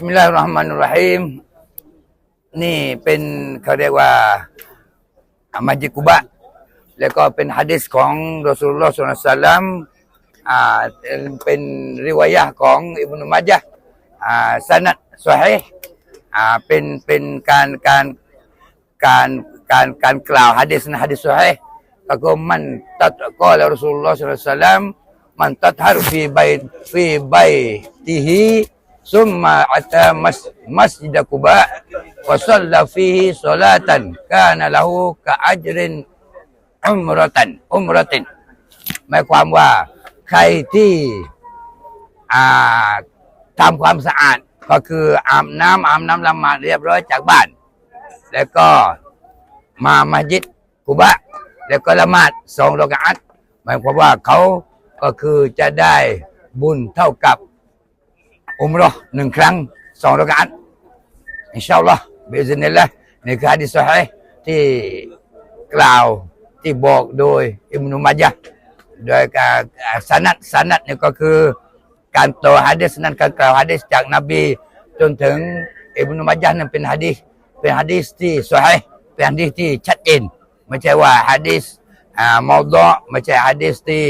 บิสมิลลาฮิรเราะห์มานิรเราะฮีมนี่เป็นเขาเรียกว่าอามัสยิกุบะ แล้วก็เป็นฮะดิษของรอสูลุลลอฮ์ศ็อลลัลลอฮุลัยฮิวะซัลลัมอ่าเป็นริวายะของอิบนุมัจญะอ่าสนัดซอฮีห์อ่าเป็นเป็นการการการการการกล่าวฮะดิษนะฮะดิษซอฮีห์ก็คือมันตัดก็แล่าวรอสูลุลลอฮ์ศ็อลลัลลอฮุลัยฮิวะซัลลัมมันตัดฮารฟีใบฟีใบติฮิ ثم أتى مس- مسجد قباء وصلى فيه صلاة كان له كأجر عمرة عمرة หมายความว่าใครที่อ่าทำความสะอาดก็คืออาบน้ำอาบน้ำละหมาดเรียบร้อยจากบ้าน แล้วก็มามัสยิดกุบะ แล้วก็ละหมาดสองรอกอัตหมายความว่าเขาก็คือจะได้บุญเท่ากับ อุมรอหนึ่งครั้งสองรากาตอินชาอัลลอฮ์บิอินลละนี่คือฮะดิษซอฮีที่กล่าวที่บอกโดยอิบนุมัจญะโดยการสนัดสนัดนี่ก็คือการต่อฮะดิษนั้นการกล่าวฮะดิษจากนบีจนถึงอิบนุมัจญะนั้นเป็นฮะดิษเป็นฮะดิษที่ซอฮีเป็นฮะดิษที่ชัดเจนไม่ใช่ว่าฮะดิษอ่ามาดอไม่ใช่ฮะดิษที่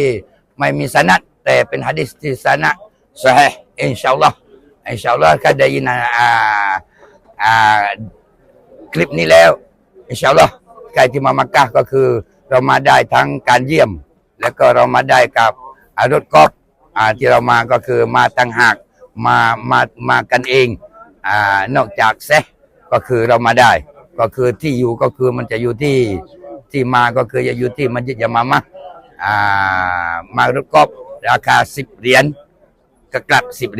ไม่มีสนัดแต่เป็นฮะดิษที่สนัด sahih insyaallah insyaallah ก็ได้ยินอ่าอ่าคลิปนี้แล้ว insyaallah ใครที่มามักกะก็คือ เรามาได้ทั้งการเยี่ยม แล้วก็เรามาได้กับอารถกอล์ฟที่เรามาก็คือมาตั้งหากมามามากันเองอ่านอกจากเซะก็คือเรามาได้ ก็คือที่อยู่ก็คือมันจะอยู่ที่ที่มาก็คือจะอยู่ที่มัสยิดยามามะอ่ามารถกอล์ฟราคาสิบเหรียญ ก็กลับสิบ